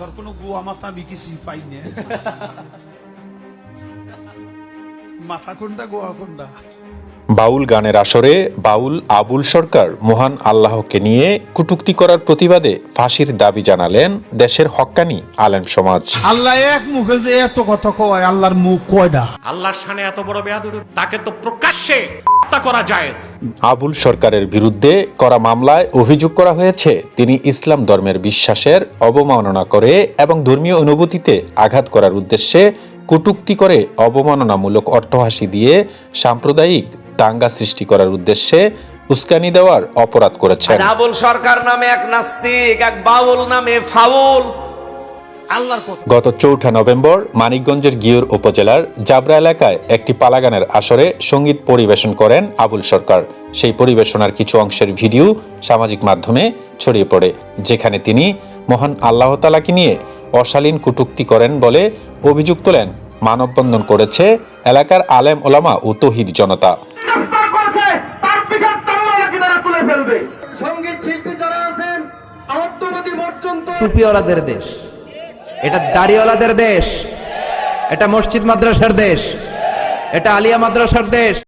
তোর কোনো গুয়া মাথা আমি কিছুই পাই না? মাথা কোনটা গোয়া কোনটা? বাউল গানের আসরে বাউল আবুল সরকার মহান আল্লাহকে নিয়ে কটূক্তি করার প্রতিবাদে ফাঁসির দাবি জানালেন দেশের হক্কানি আলেম সমাজ। আল্লাহ এক মুখে যে এত কথা কয় আল্লাহর মুখ কয়টা আল্লাহর সানে এত বড় বেয়াদুর তাকে তো প্রকাশ্যে করা জায়েজ। আবুল সরকারের বিরুদ্ধে করা মামলায় অভিযোগ করা হয়েছে তিনি ইসলাম ধর্মের বিশ্বাসের অবমাননা করে এবং ধর্মীয় অনুভূতিতে আঘাত করার উদ্দেশ্যে কটূক্তি করে অবমাননামূলক অট্টহাসি দিয়ে সাম্প্রদায়িক দাঙ্গা সৃষ্টি করার উদ্দেশ্যে উস্কানি দেওয়ার অপরাধ করেছেন। আবুল সরকার নামে এক নাস্তিক এক বাউল নামে ফাউল। গত চৌঠা নভেম্বর মানিকগঞ্জের গিয়র উপজেলার জাবরা এলাকায় একটি পালাগানের আসরে সংগীত পরিবেশন করেন আবুল সরকার। সেই পরিবেশনার কিছু অংশের ভিডিও সামাজিক মাধ্যমে ছড়িয়ে পড়ে যেখানে তিনি মহান আল্লাহ তালাকে নিয়ে অশালীন কটূক্তি করেন বলে অভিযোগ তোলেন। মানববন্ধন করেছে এলাকার আলেম ওলামা ও তহিদ জনতা। সংগীত শিল্পী যারা আছেন পর্যন্ত টুপিওয়ালাদের দেশ। এটা দাড়িওয়ালাদের দেশ। এটা মসজিদ মাদ্রাসার দেশ। এটা আলিয়া মাদ্রাসার দেশ।